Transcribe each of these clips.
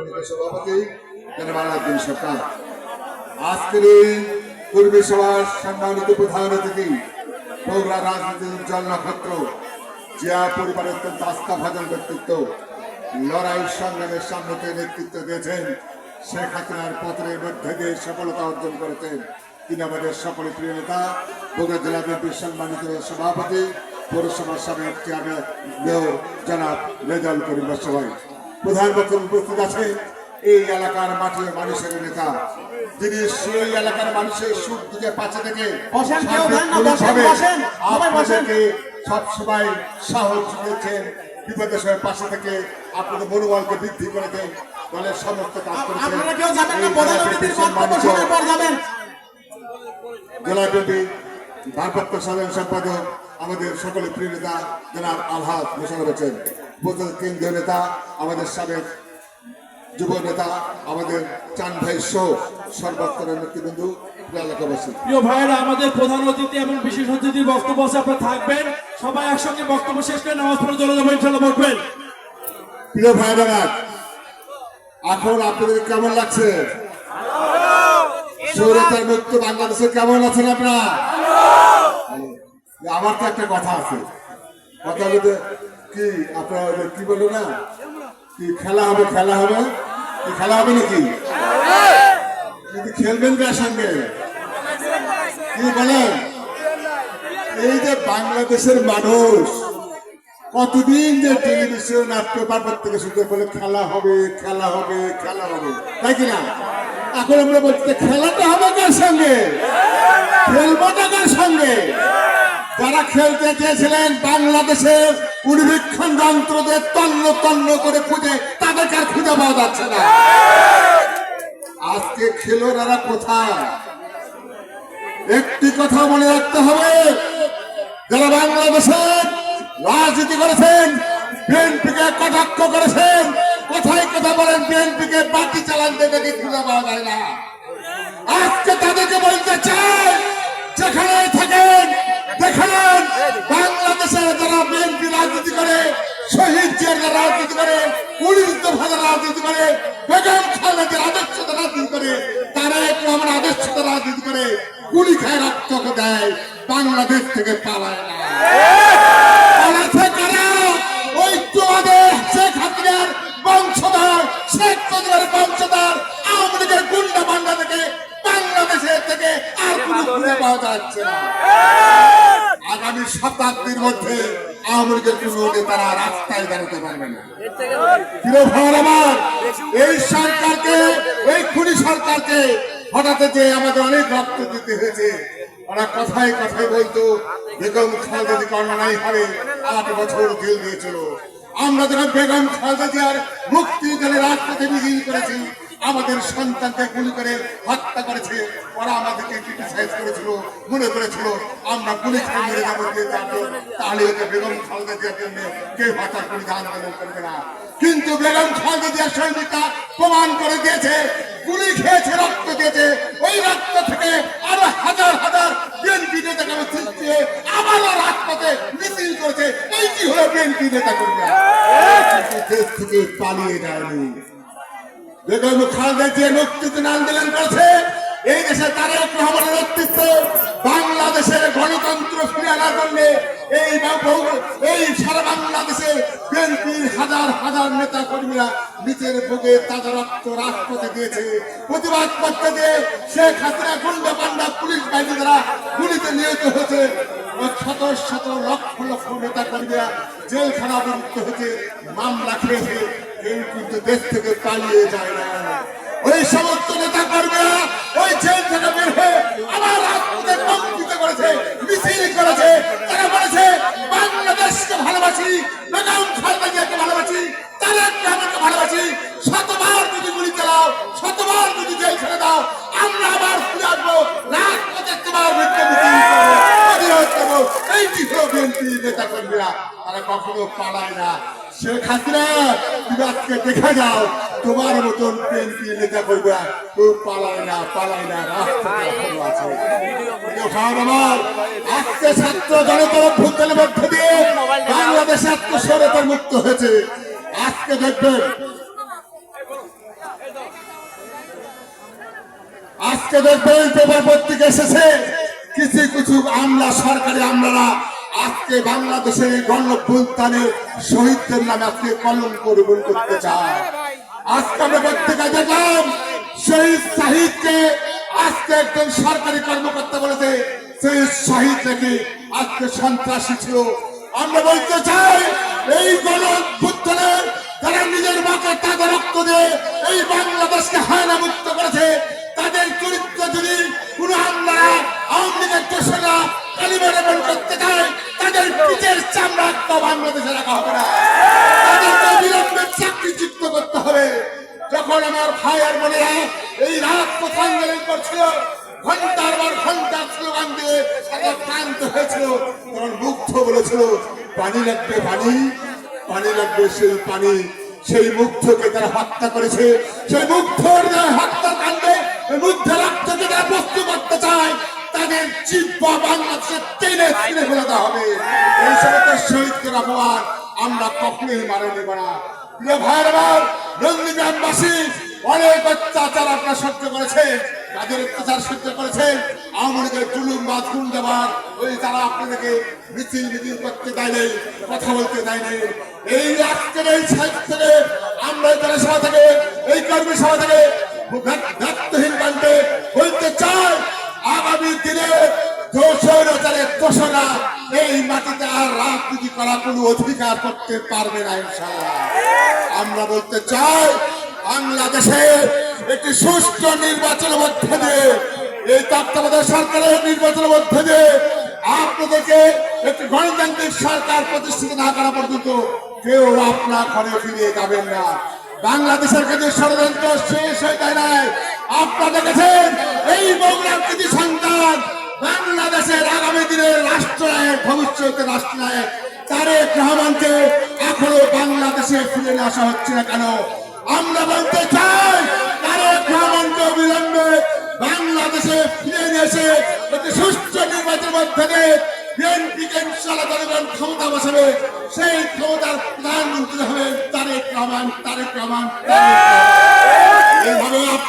সম্মানিত সভাপতি জনবালাদ্দিন সরকার আজকের এই কর্মী সভার সম্মানিত প্রধান অতিথি পৌরা রাজনীতির উজ্জ্বল নক্ষত্র, জিয়া পরিবারের অত্যন্ত আস্থা ব্যক্তিত্ব, লড়াই সংগ্রামের সামনে নেতৃত্ব দিয়েছেন শেখ হাসিনার পত্রের মধ্যে দিয়ে সফলতা অর্জন করেছেন। তিনি আমাদের সকলের প্রিয় নেতা, বগুড়া জেলা বিএনপির সম্মানিত সভাপতি, পৌরসভার সাবেক চেয়ারম্যান জনাব রেজাল করিম সবাই প্রধান বক্তব্য উপস্থিত আছেন এই এলাকার মাটির মানুষের নেতা। তিনি সেই এলাকার মানুষের সুখ দিকে পাশে থেকে আপনাদেরকে সবসময় সাহস দিয়েছেন বিপদের সময় পাশে থেকে আপনাদের মনোবলকে বৃদ্ধি করেছেন দলের সমস্ত কাজ করেছেন। জেলা বিএনপি ভারপ্রাপ্ত সাধারণ সম্পাদক আমাদের সকলে প্রিয় নেতা জনাব আলহাদ মোশারফ হোসেন। উপজেলা কেন্দ্রীয় নেতা আমাদের সাবেক যুব নেতা আমাদের চান ভাই সহ সর্বস্তরের নেতৃবৃন্দ প্রিয় এলাকাবাসী। প্রিয় ভাইয়েরা আমাদের প্রধান অতিথি এবং বিশেষ অতিথির বক্তব্য আছে আপনারা থাকবেন। সবাই একসঙ্গে বক্তব্য শেষ করে নামাজ পড়ে চলে যাবেন ইনশাল্লাহ বলবেন প্রিয় ভাই এখন আপনাদের কেমন লাগছে? সৌরতার মুক্ত বাংলাদেশে কেমন আছেন আপনারা? আমার তো একটা কথা আছে। কথা বলতে কি, আপনারা কি বলল না? কি খেলা হবে খেলা হবে? কি খেলা হবে নাকি? খেলবেন কার সঙ্গে? কি বলেন? এই যে বাংলাদেশের মানুষ, কতদিন যে টেলিভিশন আর পেপার থেকে শুনতে বলে খেলা হবে খেলা হবে খেলা হবে, তাই কিনা এখন আমরা বলছি খেলাটা হবে কার সঙ্গে খেলবোটা কার সঙ্গে যারা খেলতে চেয়েছিলেন বাংলাদেশের উর্বীক্ষণ যন্ত্রদের তন্ন তন্ন করে খুঁজে, তাদেরকে আর খুঁজে পাওয়া যাচ্ছে না। আজকে খেলোয়াড়রা কোথায়? একটি কথা মনে রাখতে হবে, যারা বাংলাদেশের রাজনীতি করেছেন, বিএনপিকে কটাক্ষ করেছেন, কোথায় কথা বলেন, বিএনপিকে বাকি চালান দেবে খুঁজে পাওয়া যায় না। আজকে তাদেরকে বলতে গুলি খায় রক্ত দেয় বাংলাদেশ থেকে পালায় না। পালাচ্ছে কারা? ওই তোমাদের শেখ হাসিনার বংশধর শেখ মুজিবের বংশধর আওয়ামী লীগের গুন্ডা বাংলা থেকে বাংলাদেশের থেকে আর কোনো খুঁজে পাওয়া যাচ্ছে না। আগামী শতাব্দীর মধ্যে আওয়ামী লীগের কোনো নেতারা রাস্তায় দাঁড়াতে পারবে না। প্রিয় ভাইয়ের আমার এই সরকারকে এই খুনি সরকারকে হঠাৎ যে আমাদের অনেক রক্ত দিতে হয়েছে। ওরা কথায় কথায় বলতো, বেগম খালেদা জিকে করোনায় হারে আট বছর জেল দিয়েছিল। আমরা যারা বেগম খালেদা জিয়ার মুক্তি জেলে রাজপথে মিছিল করেছি আমাদের সন্তানকে গুলি করে হত্যা করেছে। ওরা আমাদেরকে ক্রিটিসাইজ করেছিল মনে করেছিল। আমরা গুলি খেয়ে মেরে যাব যে যাব তাহলে ওকে বেগম খালেদা জিয়ার জন্য কেউ হত্যা করে আন্দোলন করবে না। কিন্তু বেগম খালেদা জিয়ার সৈনিকরা প্রমাণ করে দিয়েছে, গুলি খেয়েছে, রক্ত দিয়েছে ওই রক্ত থেকে আরও হাজার হাজার বিএনপি নেতাকে সৃষ্টি হয়ে আবারও রাজপথে মিছিল করেছে। এই কি হলো বিএনপি নেতা কর্মীরা? দেশ থেকে পালিয়ে যায়নি। বেগম খালেদা আন্দোলন করেছে। এই দেশে তারেক রহমানের নেতৃত্ব বাংলাদেশের গণতন্ত্র ফিরে আনার জন্য এই এই সারা বাংলাদেশে বিএনপির হাজার হাজার নেতা কর্মীরা নিজের বুকে তাজা রক্ত রাজপথে দিয়েছে। প্রতিবাদ করতে দিয়ে শেখ হাসিনা গুন্ডা পান্ডা পুলিশ বাহিনী দ্বারা গুলিতে নিহত হয়েছে। শত শত লক্ষ লক্ষ নেতা কর্মীরা জেলখানা অবরুদ্ধ হয়েছে, মামলা খেয়েছে। কেউ কিন্তু দেশ থেকে পালিয়ে যায় না। ওই সমস্ত নেতা কর্মীরা ওই জেল থেকে বের হয়ে আবার রাজপথে করেছে মিছিল করেছে। তারা বলেছে বাংলাদেশকে ভালোবাসি বেগম খালেদা ভালোবাসি তারেক রহমানকে ভালোবাসি। শতবার যদি গুলি চালাও শতবার যদি জেল ছেড়ে দাও আমরা আবার ফিরে আসব। রাজপথে তোমার মিথ্যে মিছিল করব, এই বিএনপি নেতা কর্মীরা তারা কখনো পালায় না। শেখ হাসিনা, তুমি আজকে দেখা যাও, তোমার মতন নেতা ও পালায় না পালায় না মুক্ত হয়েছে। আজকে আজকে দেখবেন পেপার পত্রিকা এসেছে, কিছু কিছু আমলা, সরকারি আমলারা আজকে বাংলাদেশের গণভ্যুত্থানে শহীদদের নামে আজকে কলঙ্ক রোপণ করতে চায় আজকে আমরা পত্রিকায় দেখলাম, শহীদ শাহিদকে আজকে একজন সরকারি কর্মকর্তা বলেছে সেই শহীদ নাকি আজকে সন্ত্রাসী ছিল। আমরা বলতে চাই, এই গণ অভ্যুত্থানের তারা নিজের মাকে তাদের রক্ত দিয়ে এই বাংলাদেশকে হায়না একটা বাংলাদেশে রাখা হবে না। যখন আমার ভাই আর বোনেরা এই রাত আন্দোলন করছিল, ঘণ্টার পর ঘণ্টার স্লোগান দিয়ে তারা ক্লান্ত হয়েছিল, তখন মুগ্ধ বলেছিল, পানি লাগবে, পানি পানি লাগবে সেই পানি। সেই মুগ্ধকে তারা হত্যা করেছে। সেই মুগ্ধর হত্যা কাণ্ডে মুগ্ধ রক্তকে তারা প্রস্তুত করতে চায়। তাদের জিব্বা বাংলাদেশে টেনে ছিঁড়ে ফেলে দেওয়া হবে। এই সমস্ত শহীদদের অপমান আমরা কখনোই মানে নেব না। প্রিয় ভাইয়ের আমার নন্দীগ্রামবাসী অনেক অত্যাচার আপনারা সহ্য করেছেন তাদের অত্যাচার সহ্য করেছেন। আওয়ামী জুলুম বা গুন্ডাবাদ ওই তারা আপনাদেরকে মিছিল মিছিল করতে দেয় নাই কথা বলতে দেয় নাই। এই আজকের এই সাইড থেকে আমরা এই জনসভা থেকে এই কর্মী সভা থেকে দায়িত্বহীন কাণ্ডে বলতে চাই সরকারের নির্বাচনের মধ্যে দিয়ে আপনাদেরকে একটি গণতান্ত্রিক সরকার প্রতিষ্ঠিত না করা পর্যন্ত কেউ আপনার ঘরে ফিরে যাবেন না। বাংলাদেশের কাছে ষড়যন্ত্র শেষ হয়ে যায় নাই। আপনারা দেখেছেন এই বগুড়ার কৃতি সন্তান বাংলাদেশের আগামী দিনের রাষ্ট্রনায়ক ভবিষ্যতের রাষ্ট্রনায়ক তারেক রহমানকে এখনও বাংলাদেশে ফিরে নিয়ে আসা হচ্ছে না কেন আমরা বলতে চাই, তারেক রহমানকে অবিলম্বে বাংলাদেশে ফিরে নিয়ে এসে একটি সুস্থ নির্বাচনের মধ্যে বিএনপিকে ইনশাল্লাহ জনগণ ক্ষমতা বসাবে সেই ক্ষমতার প্রধানমন্ত্রী হবে তারেক রহমান তারেক রহমান তারেক রহমান।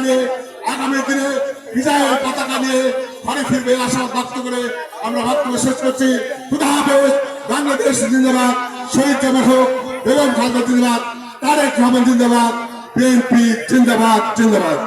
জানিয়ে আগামী দিনে বিজয়ের পতাকা নিয়ে ঘরে ফিরবে আশা ব্যক্ত করে আমরা বক্তব্য শেষ করছি। খুদা হাফেজ, বাংলাদেশ জিন্দাবাদ, শহীদ জামাত হোক, বেগম খালদা জিন্দাবাদ, তারেক জিন্দাবাদ, বিএনপি জিন্দাবাদ জিন্দাবাদ।